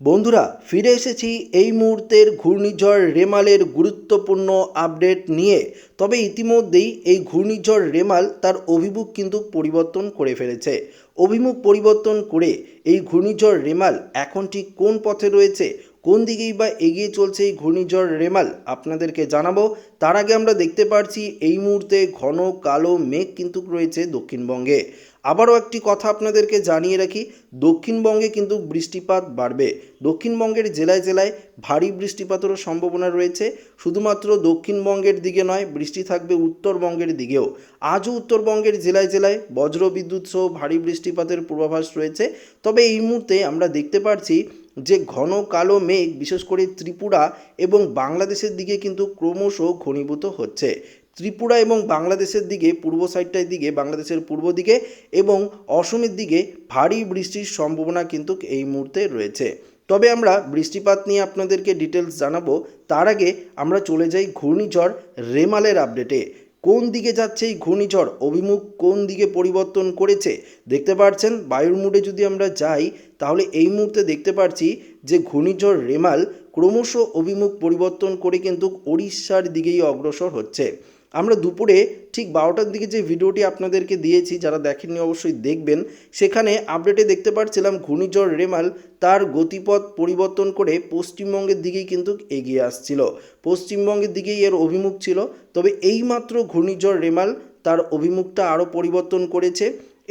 বন্ধুরা, ফিরে এসেছি এই মুহূর্তের ঘূর্ণিঝড় রেমালের গুরুত্বপূর্ণ আপডেট নিয়ে। তবে ইতিমধ্যেই এই ঘূর্ণিঝড় রেমাল তার অভিমুখ কিন্তু পরিবর্তন করে ফেলেছে। অভিমুখ পরিবর্তন করে এই ঘূর্ণিঝড় রেমাল এখন ঠিক কোন পথে রয়েছে কোন দিকেই বা এগিয়ে চলছে এই ঘূর্ণিঝড় রেমাল আপনাদেরকে জানাব। তার আগে আমরা দেখতে পাচ্ছি এই মুহূর্তে ঘন কালো মেঘ কিন্তু রয়েছে দক্ষিণবঙ্গে। আবারও একটি কথা আপনাদেরকে জানিয়ে রাখি, দক্ষিণবঙ্গে কিন্তু বৃষ্টিপাত বাড়বে। দক্ষিণবঙ্গের জেলায় জেলায় ভারী বৃষ্টিপাতেরও সম্ভাবনা রয়েছে। শুধুমাত্র দক্ষিণবঙ্গের দিকে নয়, বৃষ্টি থাকবে উত্তরবঙ্গের দিকেও। আজও উত্তরবঙ্গের জেলায় জেলায় বজ্রবিদ্যুৎ সহ ভারী বৃষ্টিপাতের পূর্বাভাস রয়েছে। তবে এই মুহূর্তে আমরা দেখতে পাচ্ছি যে ঘন কালো মেঘ, বিশেষ করে ত্রিপুরা এবং বাংলাদেশের দিকে কিন্তু ক্রমশ ঘনীভূত হচ্ছে। ত্রিপুরা এবং বাংলাদেশের দিকে, পূর্ব সাইডটার দিকে, বাংলাদেশের পূর্ব দিকে এবং অসমের দিকে ভারী বৃষ্টির সম্ভাবনা কিন্তু এই মুহূর্তে রয়েছে। তবে আমরা বৃষ্টিপাত নিয়ে আপনাদেরকে ডিটেলস জানাব। তার আগে আমরা চলে যাই ঘূর্ণিঝড় রেমালের আপডেটে কোন দিকে যাচ্ছে এই ঘূর্ণিঝড়? অভিমুখ কোন দিকে পরিবর্তন করেছে? দেখতে পাচ্ছেন বায়ুর মুডে যদি আমরা যাই, তাহলে এই মুহূর্তে দেখতে পাচ্ছি যে ঘূর্ণিঝড় রেমাল ক্রমশ অভিমুখ পরিবর্তন করে কিন্তু ওড়িশার দিকেই অগ্রসর হচ্ছে। আমরা দুপুরে ঠিক বারোটার দিকে যে ভিডিওটি আপনাদেরকে দিয়েছি, যারা দেখেননি অবশ্যই দেখবেন। সেখানে আপডেটে দেখতে পাচ্ছিলাম ঘূর্ণিঝড় রেমাল তার গতিপথ পরিবর্তন করে পশ্চিমবঙ্গের দিকেই কিন্তু এগিয়ে আসছিল। পশ্চিমবঙ্গের দিকেই এর অভিমুখ ছিল, তবে এইমাত্র ঘূর্ণিঝড় রেমাল তার অভিমুখটা আরও পরিবর্তন করেছে।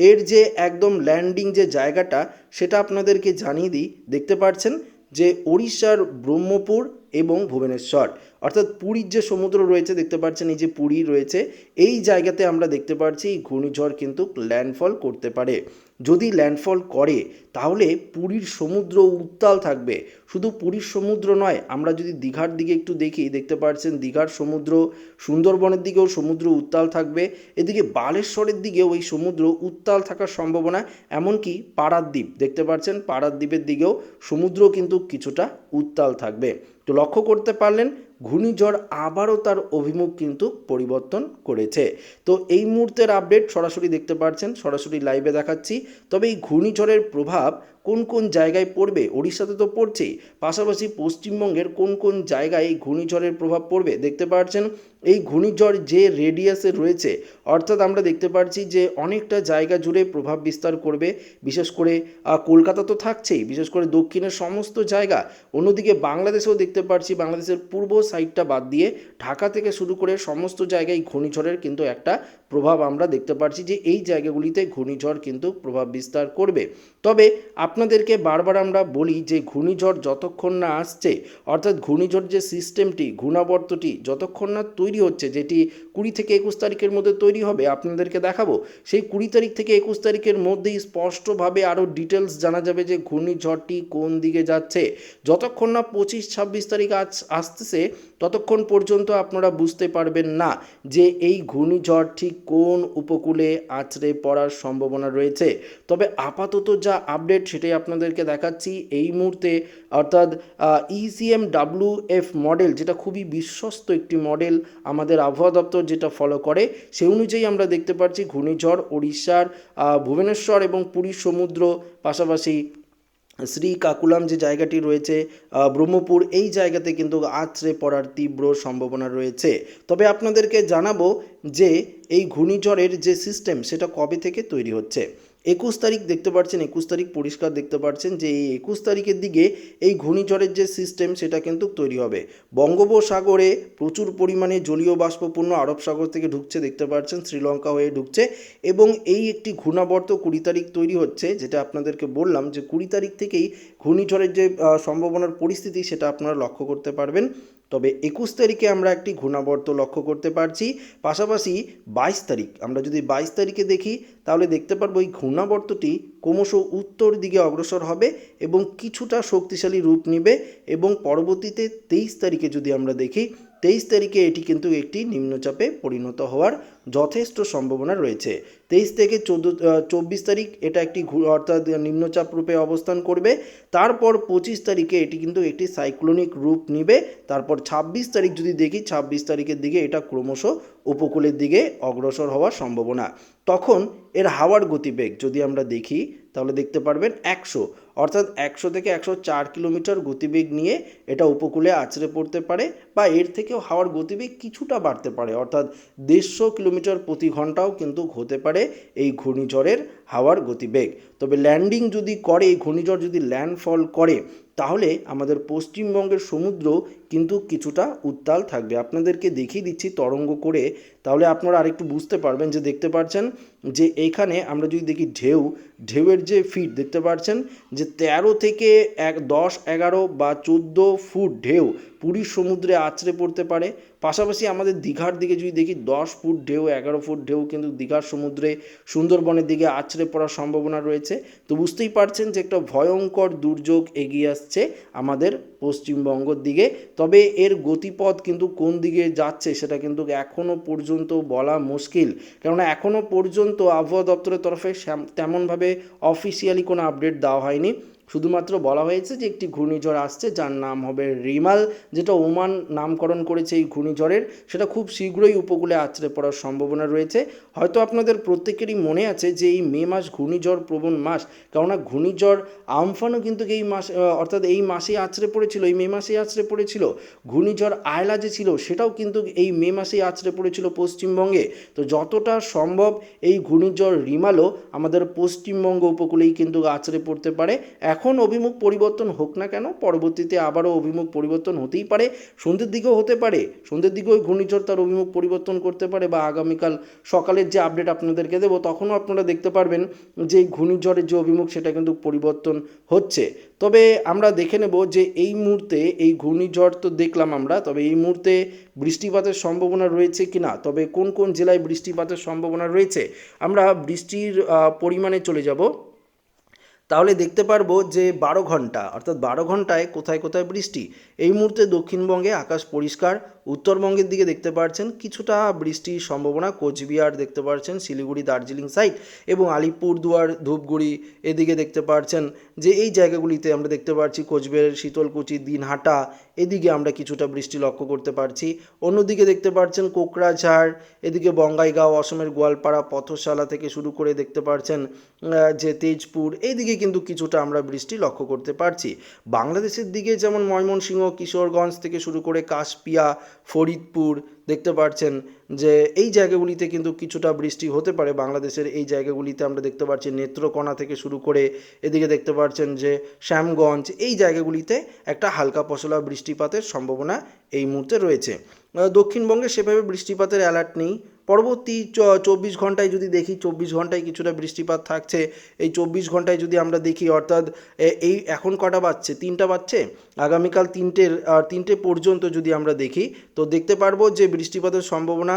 এর যে একদম ল্যান্ডিং যে জায়গাটা, সেটা আপনাদেরকে জানিয়ে দিই। দেখতে পাচ্ছেন যে ওড়িশার ব্রহ্মপুর এবং ভুবনেশ্বর, অর্থাৎ পুরীর যে সমুদ্র রয়েছে দেখতে পাচ্ছেন এই যে পুরী রয়েছে, এই জায়গাতে আমরা দেখতে পাচ্ছি এই ঘূর্ণিঝড় কিন্তু ল্যান্ডফল করতে পারে। যদি ল্যান্ডফল করে, তাহলে পুরীর সমুদ্র উত্তাল থাকবে। শুধু পুরীর সমুদ্র নয়, আমরা যদি দীঘার দিকে একটু দেখি, দেখতে পাচ্ছেন দীঘার সমুদ্র, সুন্দরবনের দিকেও সমুদ্র উত্তাল থাকবে। এদিকে বালেশ্বরের দিকেও এই সমুদ্র উত্তাল থাকার সম্ভাবনা, এমনকি পাড়াদ্বীপ দেখতে পাচ্ছেন পাড়াদ্বীপের দিকেও সমুদ্র কিন্তু কিছুটা উত্তাল থাকবে। তো লক্ষ্য করতে পারলেন ঘূর্ণিঝড় আবারও তার অভিমুখ কিন্তু পরিবর্তন করেছে। তো এই মুহূর্তের আপডেট সরাসরি দেখতে পাচ্ছেন সরাসরি লাইভে দেখাচ্ছি। তবে এই ঘূর্ণিঝড়ের প্রভাব কোন কোন জায়গায় পড়বে? ওড়িশাতে তো পড়ছেই। পাশাপাশি পশ্চিমবঙ্গের কোন কোন জায়গায় এই ঘূর্ণিঝড়ের প্রভাব পড়বে? দেখতে পাচ্ছেন এই ঘূর্ণিঝড় যে রেডিয়াসে রয়েছে, অর্থাৎ আমরা দেখতে পাচ্ছি যে অনেকটা জায়গা জুড়ে প্রভাব বিস্তার করবে। বিশেষ করে কলকাতা তো থাকছেই। বিশেষ করে দক্ষিণের সমস্ত জায়গা। অন্যদিকে বাংলাদেশেও দেখতে পাচ্ছি বাংলাদেশের পূর্ব সাইডটা বাদ দিয়ে ঢাকা থেকে শুরু করে সমস্ত জায়গায় ঘূর্ণিঝড়ের কিন্তু একটা প্রভাব আমরা দেখতে পাচ্ছি যে এই জায়গাগুলিতে ঘূর্ণিঝড় কিন্তু প্রভাব বিস্তার করবে। তবে আপনাদেরকে বারবার আমরা বলি যে ঘূর্ণিঝড় যতক্ষণ না আসছে, অর্থাৎ ঘূর্ণিঝড় যে সিস্টেমটি, ঘূর্ণাবর্তটি যতক্ষণ না তৈরি হচ্ছে, যেটি কুড়ি থেকে একুশ তারিখের মধ্যে তৈরি হবে, আপনাদেরকে দেখাবো। সেই কুড়ি তারিখ থেকে একুশ তারিখের মধ্যেই স্পষ্টভাবে আরও ডিটেলস জানা যাবে যে ঘূর্ণিঝড়টি কোন দিকে যাচ্ছে। যতক্ষণ না পঁচিশ, ছাব্বিশ তারিখ আজ আসতেছে ততক্ষণ পর্যন্ত আপনারা বুঝতে পারবেন না যে এই ঘূর্ণিঝড় ঠিক কোন উপকূলে আছড়ে পড়ার সম্ভাবনা রয়েছে। তবে আপাতত যা আপডেট সেটাই আপনাদেরকে দেখাচ্ছি, এই মুহূর্তে অর্থাৎ ইসিএম ডাব্লিউ এফ মডেল যেটা খুবই বিশ্বস্ত একটি মডেল আমাদের আবহাওয়া দপ্তর যেটা ফলো করে, সেই অনুযায়ী আমরা দেখতে পাচ্ছি ঘূর্ণিঝড় ওড়িশার ভুবনেশ্বর এবং পুরীর সমুদ্র পাশাপাশি শ্রী কাকুলাম যে জায়গাটি রয়েছে ব্রহ্মপুর, এই জায়গাতে কিন্তু আছড়ে পড়ার তীব্র সম্ভাবনা রয়েছে। তবে আপনাদেরকে জানাব যে এই ঘূর্ণিঝড়ের যে সিস্টেম সেটা কবে থেকে তৈরি হচ্ছে? একুশ তারিখ দেখতে পাচ্ছেন একুশ তারিখ পরিষ্কার দেখতে পাচ্ছেন যে এই একুশ তারিখের দিকে এই ঘূর্ণিঝড়ের যে সিস্টেম সেটা কিন্তু তৈরি হবে। বঙ্গোপসাগরে প্রচুর পরিমাণে জলীয় বাষ্পপূর্ণ আরব সাগর থেকে ঢুকছে, দেখতে পাচ্ছেন শ্রীলঙ্কা হয়ে ঢুকছে এবং এই একটি ঘূর্ণাবর্ত কুড়ি তারিখ তৈরি হচ্ছে, যেটা আপনাদেরকে বললাম যে কুড়ি তারিখ থেকেই ঘূর্ণিঝড়ের যে সম্ভাবনার পরিস্থিতি সেটা আপনারা লক্ষ্য করতে পারবেন। তবে একুশ তারিখে আমরা একটি ঘূর্ণাবর্ত লক্ষ্য করতে পারছি। পাশাপাশি বাইশ তারিখ, আমরা যদি বাইশ তারিখে দেখি, তাহলে দেখতে পারব এই ঘূর্ণাবর্তটি ক্রমশ উত্তর দিকে অগ্রসর হবে এবং কিছুটা শক্তিশালী রূপ নেবে এবং পরবর্তীতে তেইশ তারিখে যদি আমরা দেখি তেইশ তারিখে এটি কিন্তু একটি নিম্নচাপে পরিণত হওয়ার যথেষ্ট সম্ভাবনা রয়েছে। তেইশ থেকে চোদ্দ চব্বিশ তারিখ এটা একটি অর্থাৎ নিম্নচাপ রূপে অবস্থান করবে। তারপর পঁচিশ তারিখে এটি কিন্তু একটি সাইক্লোনিক রূপ নিবে। তারপর ছাব্বিশ তারিখ যদি দেখি, ছাব্বিশ তারিখের দিকে এটা ক্রমশ উপকূলের দিকে অগ্রসর হওয়ার সম্ভাবনা। তখন এর হাওয়ার গতিবেগ যদি আমরা দেখি, তাহলে দেখতে পারবেন একশো। অর্থাৎ একশো থেকে একশো চার কিলোমিটার গতিবেগ নিয়ে এটা উপকূলে আছড়ে পড়তে পারে বা এর থেকেও হাওয়ার গতিবেগ কিছুটা বাড়তে পারে। অর্থাৎ দেড়শো কিলোমিটার প্রতি ঘন্টাও কিন্তু হতে পারে এই ঘূর্ণিঝড়ের হাওয়ার গতিবেগ। তবে ল্যান্ডিং যদি করে, এই ঘূর্ণিঝড় যদি ল্যান্ডফল করে, তাহলে আমাদের পশ্চিমবঙ্গের সমুদ্র কিন্তু কিছুটা উত্তাল থাকবে। আপনাদেরকে দেখিয়ে দিচ্ছি তরঙ্গ করে। তাহলে আপনারা আরেকটু বুঝতে পারবেন যে দেখতে পাচ্ছেন যে এইখানে আমরা যদি দেখি ঢেউ, ঢেউয়ের যে ফিট দেখতে পাচ্ছেন যে তেরো থেকে এক, দশ, এগারো বা চোদ্দ ফুট ঢেউ পুরীর সমুদ্রে আছড়ে পড়তে পারে। পাশাপাশি আমাদের দীঘার দিকে যদি দেখি, দশ ফুট ঢেউ, এগারো ফুট ঢেউ কিন্তু দীঘার সমুদ্রে, সুন্দরবনের দিকে আছড়ে পড়ার সম্ভাবনা রয়েছে। তো বুঝতেই পারছেন যে একটা ভয়ঙ্কর দুর্যোগ এগিয়ে আসছে আমাদের পশ্চিমবঙ্গর দিকে। তবে এর গতিপথ কিন্তু কোন দিকে যাচ্ছে সেটা কিন্তু এখনও পর্যন্ত বলা মুশকিল। কেননা এখনও পর্যন্ত আবহাওয়া দপ্তরের তরফে তেমনভাবে অফিসিয়ালি কোনো আপডেট দেওয়া হয়নি। শুধুমাত্র বলা হয়েছে যে একটি ঘূর্ণিঝড় আসছে, যার নাম হবে রিমাল, যেটা ওমান নামকরণ করেছে এই ঘূর্ণিঝড়ের। সেটা খুব শীঘ্রই উপকূলে আছড়ে পড়ার সম্ভাবনা রয়েছে। হয়তো আপনাদের প্রত্যেকেরই মনে আছে যে এই মে মাস ঘূর্ণিঝড় প্রবণ মাস, কেননা ঘূর্ণিঝড় আমফানও কিন্তু এই মাস অর্থাৎ এই মাসেই আছড়ে পড়েছিল, এই মে মাসেই আছড়ে পড়েছিল। ঘূর্ণিঝড় আয়লা যে ছিল, সেটাও কিন্তু এই মে মাসেই আছড়ে পড়েছিল পশ্চিমবঙ্গে। তো যতটা সম্ভব এই ঘূর্ণিঝড় রিমালও আমাদের পশ্চিমবঙ্গ উপকূলেই কিন্তু আছড়ে পড়তে পারে। এখন অভিমুখ পরিবর্তন হোক না কেন, পরবর্তীতে আবারও অভিমুখ পরিবর্তন হতেই পারে, সন্ধ্যের দিকেও হতে পারে, সন্ধ্যের দিকেও ঘূর্ণিঝড় তার অভিমুখ পরিবর্তন করতে পারে বা আগামীকাল সকালের যে আপডেট আপনাদেরকে দেবো, তখনও আপনারা দেখতে পারবেন যে ঘূর্ণিঝড়ের যে অভিমুখ, সেটা কিন্তু পরিবর্তন হচ্ছে। তবে আমরা দেখে নেব যে এই মুহূর্তে এই ঘূর্ণিঝড় তো দেখলাম আমরা, তবে এই মুহূর্তে বৃষ্টিপাতের সম্ভাবনা রয়েছে কি না তবে কোন কোন জেলায় বৃষ্টিপাতের সম্ভাবনা রয়েছে, আমরা বৃষ্টির পরিমাণে চলে যাব। তাহলে দেখতে পারব যে বারো ঘণ্টা, অর্থাৎ বারো ঘন্টায় কোথায় কোথায় বৃষ্টি। এই মুহূর্তে দক্ষিণবঙ্গে আকাশ পরিষ্কার, উত্তরবঙ্গের দিকে দেখতে পাচ্ছেন কিছুটা বৃষ্টির সম্ভাবনা, কোচবিহার দেখতে পাচ্ছেন শিলিগুড়ি, দার্জিলিং সাইড এবং আলিপুরদুয়ার, ধূপগুড়ি এদিকে দেখতে পাচ্ছেন যে এই জায়গাগুলিতে আমরা দেখতে পাচ্ছি কোচবিহারের শীতলকুচি, দিনহাটা এদিকে আমরা কিছুটা বৃষ্টি লক্ষ্য করতে পারছি। অন্যদিকে দেখতে পাচ্ছেন কোকরাঝাড় এদিকে বঙ্গাইগাঁও, অসমের গোয়ালপাড়া পথশালা থেকে শুরু করে দেখতে পাচ্ছেন যে তেজপুর এইদিকে কিন্তু কিছুটা আমরা বৃষ্টি লক্ষ্য করতে পারছি। বাংলাদেশের দিকে যেমন ময়মনসিংহ, কিশোরগঞ্জ থেকে শুরু করে কাশপিয়া, ফরিদপুর দেখতে পাচ্ছেন যে এই জায়গাগুলিতে কিন্তু কিছুটা বৃষ্টি হতে পারে। বাংলাদেশের এই জায়গাগুলিতে আমরা দেখতে পাচ্ছি নেত্রকোনা থেকে শুরু করে এদিকে দেখতে পাচ্ছেন যে শ্যামগঞ্জ, এই জায়গাগুলিতে একটা হালকা পশলা বৃষ্টিপাতের সম্ভাবনা এই মুহূর্তে রয়েছে। দক্ষিণবঙ্গে সেভাবে বৃষ্টিপাতের অ্যালার্ট নেই। পরবর্তী চব্বিশ ঘন্টায় যদি দেখি, চব্বিশ ঘন্টায় কিছুটা বৃষ্টিপাত থাকছে, এই চব্বিশ ঘন্টায় যদি আমরা দেখি, অর্থাৎ এই এখন কটা বাজছে? তিনটা বাজছে? আগামীকাল তিনটের তিনটে পর্যন্ত যদি আমরা দেখি, তো দেখতে পারব যে বৃষ্টিপাতের সম্ভাবনা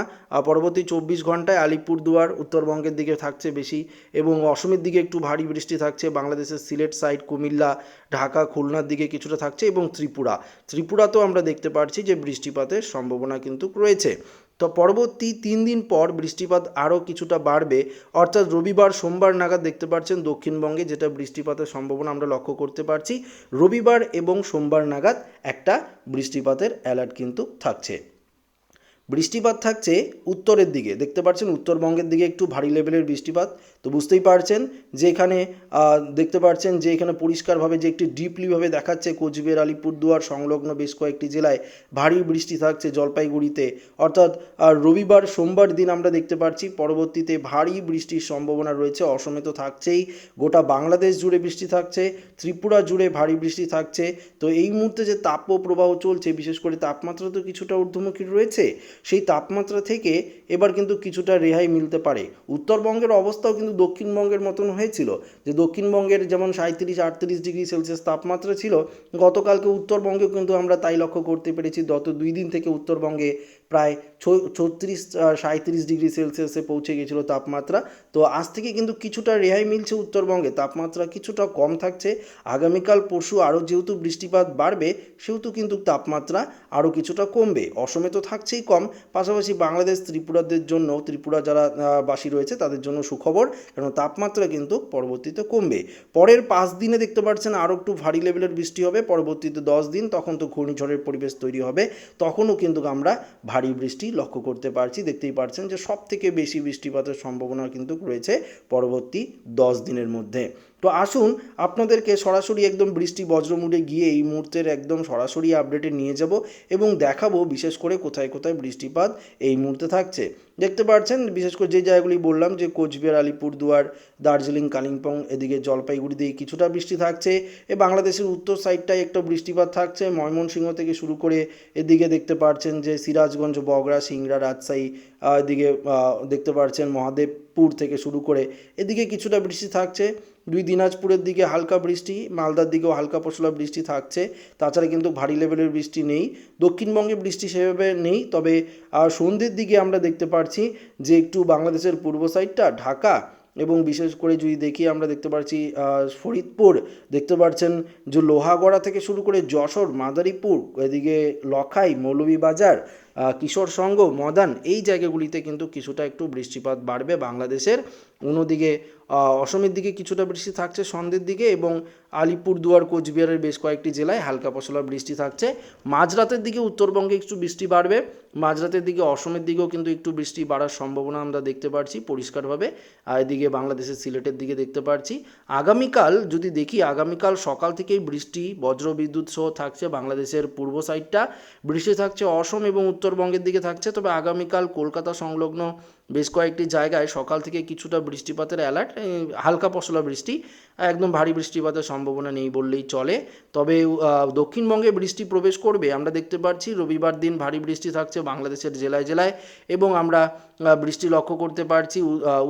পরবর্তী চব্বিশ ঘন্টায় আলিপুরদুয়ার, উত্তরবঙ্গের দিকে থাকছে বেশি এবং অসমের দিকে একটু ভারী বৃষ্টি থাকছে, বাংলাদেশের সিলেট সাইড, কুমিল্লা, ঢাকা, খুলনার দিকে কিছুটা থাকছে এবং ত্রিপুরা। ত্রিপুরাতেও আমরা দেখতে পাচ্ছি যে বৃষ্টিপাতের সম্ভাবনা কিন্তু রয়েছে। তো পরবর্তী তিন দিন পর বৃষ্টিপাত আরও কিছুটা বাড়বে। অর্থাৎ রবিবার, সোমবার নাগাদ দেখতে পাচ্ছেন দক্ষিণবঙ্গে যেটা বৃষ্টিপাতের সম্ভাবনা আমরা লক্ষ্য করতে পারছি, রবিবার এবং সোমবার নাগাদ একটা বৃষ্টিপাতের অ্যালার্ট কিন্তু থাকছে। বৃষ্টিপাত থাকছে উত্তরের দিকে, দেখতে পাচ্ছেন উত্তরবঙ্গের দিকে একটু ভারী লেভেলের বৃষ্টিপাত। তো বুঝতেই পারছেন যে এখানে দেখতে পাচ্ছেন যে এখানে পরিষ্কারভাবে যে একটি ডিপলিভাবে দেখাচ্ছে কোচবিহার, আলিপুরদুয়ার সংলগ্ন বেশ কয়েকটি জেলায় ভারী বৃষ্টি থাকছে জলপাইগুড়িতে। অর্থাৎ রবিবার, সোমবার দিন আমরা দেখতে পাচ্ছি পরবর্তীতে ভারী বৃষ্টির সম্ভাবনা রয়েছে। অসমে তো থাকছেই। গোটা বাংলাদেশ জুড়ে বৃষ্টি থাকছে। ত্রিপুরা জুড়ে ভারী বৃষ্টি থাকছে। তো এই মুহূর্তে যে তাপপ্রবাহ চলছে, বিশেষ করে তাপমাত্রা তো কিছুটা ঊর্ধ্বমুখী রয়েছে, সেই তাপমাত্রা থেকে এবার কিন্তু কিছুটা রেহাই মিলতে পারে। উত্তরবঙ্গের অবস্থাও কিন্তু দক্ষিণবঙ্গের মতন হয়েছিল। যে দক্ষিণবঙ্গের যেমন সাঁত্রিশ আটত্রিশ ডিগ্রি সেলসিয়াস তাপমাত্রা ছিল, গতকালকে উত্তরবঙ্গেও কিন্তু আমরা তাই লক্ষ্য করতে পেরেছি, গত দুই দিন থেকে উত্তরবঙ্গে প্রায় ছত্রিশ সাঁত্রিশ ডিগ্রি সেলসিয়াসে পৌঁছে গেছিল তাপমাত্রা। তো আজ থেকে কিন্তু কিছুটা রেহাই মিলছে উত্তরবঙ্গে। তাপমাত্রা কিছুটা কম থাকছে। আগামীকাল পরশু আরও যেহেতু বৃষ্টিপাত বাড়বে, সেহেতু কিন্তু তাপমাত্রা আরও কিছুটা কমবে। অসমে তো থাকছেই কম। পাশাপাশি বাংলাদেশ, ত্রিপুরাদের জন্য, ত্রিপুরা যারা বাসী রয়েছে, তাদের জন্য সুখবর কারণ তাপমাত্রা কিন্তু পরবর্তীতে কমবে। পরের পাঁচ দিনে দেখতে পাচ্ছেন আরও একটু ভারী লেভেলের বৃষ্টি হবে। পরবর্তীতে দশ দিন, তখন তো ঘূর্ণিঝড়ের পরিবেশ তৈরি হবে। তখনও কিন্তু আমরা ভারী বৃষ্টি লক্ষ্য করতে পারছি। দেখতেই পারছেন যে সব থেকে বেশি বৃষ্টিপাতের সম্ভাবনা কিন্তু রয়েছে পরবর্তী দশ দিনের মধ্যে। তো আসুন আপনাদেরকে সরাসরি একদম বৃষ্টি বজ্রমুডে গিয়ে এই মুহূর্তের একদম সরাসরি আপডেটে নিয়ে যাব এবং দেখাবো বিশেষ করে কোথায় কোথায় বৃষ্টিপাত এই মুহূর্তে থাকছে। দেখতে পাচ্ছেন, বিশেষ করে যে জায়গাগুলি বললাম যে কোচবিহার, আলিপুরদুয়ার, দার্জিলিং, কালিম্পং, এদিকে জলপাইগুড়ি দিয়ে কিছুটা বৃষ্টি থাকছে। এ বাংলাদেশের উত্তর সাইডটায় একটা বৃষ্টিপাত থাকছে। ময়মনসিংহ থেকে শুরু করে এদিকে দেখতে পাচ্ছেন যে সিরাজগঞ্জ বগরা সিংড়া, রাজশাহী এদিকে দেখতে পাচ্ছেন মহাদেবপুর থেকে শুরু করে এদিকে কিছুটা বৃষ্টি থাকছে। দুই দিনাজপুরের দিকে হালকা বৃষ্টি, মালদার দিকেও হালকা পশলা বৃষ্টি থাকছে। তাছাড়া কিন্তু ভারী লেভেলের বৃষ্টি নেই। দক্ষিণবঙ্গে বৃষ্টি সেভাবে নেই, তবে সন্ধ্যের দিকে আমরা দেখতে পাচ্ছি যে একটু বাংলাদেশের পূর্ব সাইডটা, ঢাকা, এবং বিশেষ করে যদি দেখি আমরা দেখতে পাচ্ছি ফরিদপুর, দেখতে পাচ্ছেন যে লোহাগড়া থেকে শুরু করে যশোর, মাদারীপুর, এদিকে লখাই, মৌলভীবাজার কিশোর সংঘ, মদান, এই জায়গাগুলিতে কিন্তু কিছুটা একটু বৃষ্টিপাত বাড়বে বাংলাদেশের। অন্যদিকে অসমের দিকে কিছুটা বৃষ্টি থাকছে সন্ধ্যের দিকে এবং আলিপুরদুয়ার কোচবিহারের বেশ কয়েকটি জেলায় হালকা পশলা বৃষ্টি থাকছে। মাঝরাতের দিকে উত্তরবঙ্গে একটু বৃষ্টি বাড়বে। মাঝরাতের দিকে অসমের দিকেও কিন্তু একটু বৃষ্টি বাড়ার সম্ভাবনা আমরা দেখতে পাচ্ছি পরিষ্কারভাবে। আর এদিকে বাংলাদেশের সিলেটের দিকে দেখতে পাচ্ছি আগামীকাল যদি দেখি, আগামীকাল সকাল থেকেই বৃষ্টি বজ্র বিদ্যুৎ সহ থাকছে বাংলাদেশের পূর্ব সাইডটা। বৃষ্টি থাকছে অসম এবং উত্তরবঙ্গের দিকে থাকছে। তবে আগামীকাল কলকাতা সংলগ্ন বেশ কয়েকটি জায়গায় সকাল থেকে কিছুটা বৃষ্টিপাতের অ্যালার্ট হালকা পশলা বৃষ্টি, একদম ভারী বৃষ্টিপাতের সম্ভাবনা নেই বললেই চলে। তবে দক্ষিণবঙ্গে বৃষ্টি প্রবেশ করবে, আমরা দেখতে পাচ্ছি রবিবার দিন ভারী বৃষ্টি থাকছে বাংলাদেশের জেলায় জেলায় এবং আমরা বৃষ্টি লক্ষ্য করতে পারছি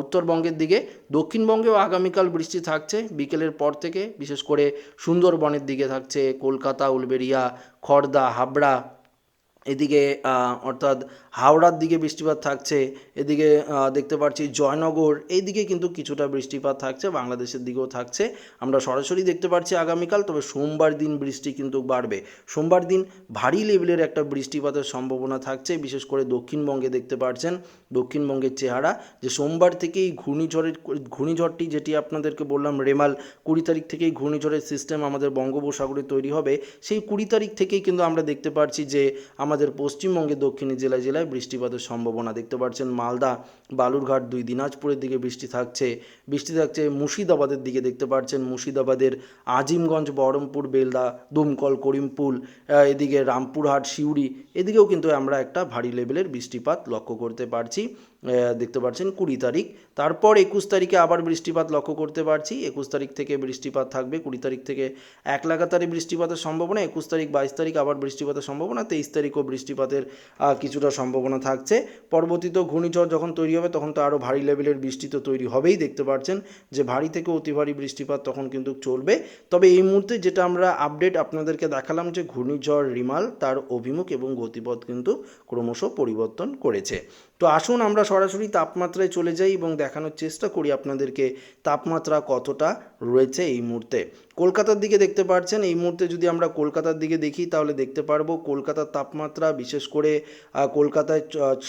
উত্তরবঙ্গের দিকে। দক্ষিণবঙ্গেও আগামীকাল বৃষ্টি থাকছে, বিকেলের পর থেকে বিশেষ করে সুন্দরবনের দিকে থাকছে, কলকাতা, উলবেড়িয়া খড়দা হাবড়া, এদিকে অর্থাৎ হাওড়ার দিকে বৃষ্টিপাত থাকছে, এদিকে দেখতে পাচ্ছি জয়নগর এই দিকে কিন্তু কিছুটা বৃষ্টিপাত থাকছে, বাংলাদেশের দিকেও থাকছে। আমরা সরাসরি দেখতে পাচ্ছি আগামীকাল, তবে সোমবার দিন বৃষ্টি কিন্তু বাড়বে। সোমবার দিন ভারী লেভেলের একটা বৃষ্টিপাতের সম্ভাবনা থাকছে, বিশেষ করে দক্ষিণবঙ্গে দেখতে পাচ্ছেন, দক্ষিণবঙ্গের চেহারা। যে সোমবার থেকেই ঘূর্ণিঝড়ের, ঘূর্ণিঝড়টি যেটি আপনাদেরকে বললাম, রেমাল, কুড়ি তারিখ থেকেই ঘূর্ণিঝড়ের সিস্টেম আমাদের বঙ্গোপসাগরে তৈরি হবে। সেই কুড়ি তারিখ থেকেই কিন্তু আমরা দেখতে পাচ্ছি যে, আমাদের পশ্চিমবঙ্গের দক্ষিণী জেলায় জেলায় বৃষ্টিপাতের সম্ভাবনা দেখতে পাচ্ছেন মালদা, বালুরঘাট, দুই দিনাজপুরের দিকে বৃষ্টি থাকছে। বৃষ্টি থাকছে মুর্শিদাবাদের দিকে দেখতে পাচ্ছেন মুর্শিদাবাদের আজিমগঞ্জ, বহরমপুর, বেলদা, দুমকল, করিমপুল এদিকে রামপুরহাট, সিউড়ি, এদিকেও কিন্তু আমরা একটা ভারী লেভেলের বৃষ্টিপাত লক্ষ্য করতে পারছি। দেখতে পাচ্ছেন কুড়ি তারিখ। তারপর একুশ তারিখে আবার বৃষ্টিপাত লক্ষ্য করতে পারছি। একুশ তারিখ থেকে বৃষ্টিপাত থাকবে, কুড়ি তারিখ থেকে এক লাগাতারে বৃষ্টিপাতের সম্ভাবনা, একুশ তারিখ বাইশ তারিখ আবার বৃষ্টিপাতের সম্ভাবনা, তেইশ তারিখও বৃষ্টিপাতের কিছুটা সম্ভাবনা থাকছে। পরবর্তীতেও ঘূর্ণিঝড় যখন তৈরি হবে, তখন তো আরও ভারী লেভেলের বৃষ্টি তো তৈরি হবেই, দেখতে পাচ্ছেন যে ভারী থেকে অতি ভারী বৃষ্টিপাত তখন কিন্তু চলবে। তবে এই মুহূর্তে যেটা আমরা আপডেট আপনাদেরকে দেখালাম যে ঘূর্ণিঝড় রিমাল তার অভিমুখ এবং গতিপথ কিন্তু ক্রমশ পরিবর্তন করেছে। তো আসুন আমরা সরাসরি তাপমাত্রায় চলে যাই এবং দেখানোর চেষ্টা করি আপনাদেরকে তাপমাত্রা কতটা রয়েছে এই মুহূর্তে। কলকাতার দিকে দেখতে পাচ্ছেন এই মুহূর্তে যদি আমরা কলকাতার দিকে দেখি, তাহলে দেখতে পারব কলকাতার তাপমাত্রা, বিশেষ করে কলকাতায়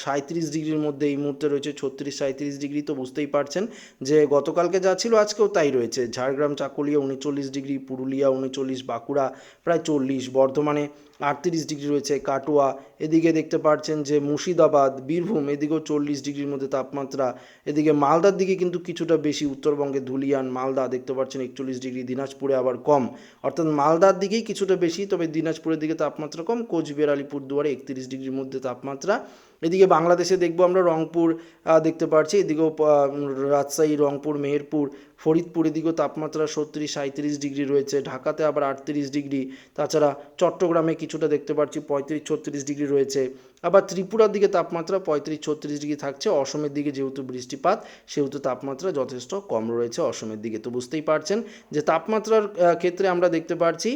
সাঁত্রিশ ডিগ্রির মধ্যে এই মুহূর্তে রয়েছে, ছত্রিশ সাঁত্রিশ ডিগ্রি। তো বুঝতেই পারছেন যে গতকালকে যা ছিল, আজকেও তাই রয়েছে। ঝাড়গ্রাম, চাকুলিয়া উনচল্লিশ ডিগ্রি, পুরুলিয়া উনচল্লিশ, বাঁকুড়া প্রায় চল্লিশ, বর্ধমানে আটত্রিশ ডিগ্রি রয়েছে, কাটোয়া এদিকে দেখতে পাচ্ছেন যে মুর্শিদাবাদ, বীরভূম এদিকেও চল্লিশ ডিগ্রির মধ্যে তাপমাত্রা। এদিকে মালদার দিকে কিন্তু কিছুটা বেশি, উত্তরবঙ্গে ধুলিয়ান, মালদা দেখতে পাচ্ছেন একচল্লিশ ডিগ্রি, দিনাজপুরে আবার কম। অর্থাৎ মালদার দিকেই কিছুটা বেশি, তবে দিনাজপুরের দিকে তাপমাত্রা কম। কোচবিহার, আলিপুরদুয়ারে একত্রিশ ডিগ্রির মধ্যে তাপমাত্রা। এদিকে বাংলাদেশে দেখব আমরা রংপুর দেখতে পাচ্ছি এদিকেও রাজশাহী, রংপুর, মেহেরপুর, ফরিদপুর, এদিকেও তাপমাত্রা সত্তিরিশ সাঁত্রিশ ডিগ্রি রয়েছে। ঢাকাতে আবার আটত্রিশ ডিগ্রি। তাছাড়া চট্টগ্রামে কিছুটা দেখতে পাচ্ছি পঁয়ত্রিশ, ছত্রিশ ডিগ্রি রয়েছে। আবার ত্রিপুরার দিকে তাপমাত্রা পঁয়ত্রিশ, ছত্রিশ ডিগ্রি থাকছে। অসমের দিকে যেহেতু বৃষ্টিপাত, সেহেতু তাপমাত্রা যথেষ্ট কম রয়েছে অসমের দিকে। তো বুঝতেই পারছেন যে তাপমাত্রার ক্ষেত্রে আমরা দেখতে পাচ্ছি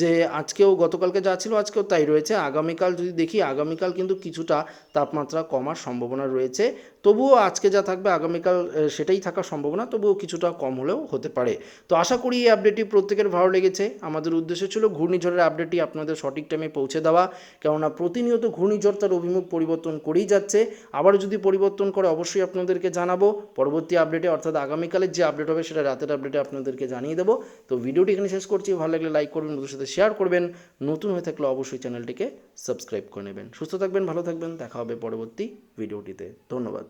যে আজকেও, গতকালকে যা ছিল আজকেও তাই রয়েছে। আগামীকাল যদি দেখি, আগামীকাল কিন্তু কিছুটা তাপমাত্রা কমার সম্ভাবনা রয়েছে। তবুও আজকে যা থাকবে আগামীকাল সেটাই থাকার সম্ভাবনা তবুও কিছুটা কম হলেও হতে পারে। তো আশা করি এই আপডেটটি প্রত্যেকের ভালো লেগেছে। আমাদের উদ্দেশ্য ছিল ঘূর্ণিঝড়ের আপডেটটি আপনাদের সঠিক টাইমে পৌঁছে দেওয়া, কেননা প্রতিনিয়ত ঘূর্ণিঝড় তার অভিমুখ পরিবর্তন করেই যাচ্ছে। আবার যদি পরিবর্তন করে অবশ্যই আপনাদেরকে জানাব। পরবর্তী আপডেটে অর্থাৎ আগামীকালের যে আপডেট হবে, সেটা রাতের আপডেটে আপনাদেরকে জানিয়ে দেবো। তো ভিডিওটি এখানে শেষ করছি। ভালো লাগলে লাইক করবেন, বন্ধুদের সাথে শেয়ার করবেন। নতুন হয়ে থাকলে অবশ্যই চ্যানেলটিকে সাবস্ক্রাইব করে নেবেন। সুস্থ থাকবেন, ভালো থাকবেন। দেখা হবে পরবর্তী ভিডিওটিতে ধন্যবাদ।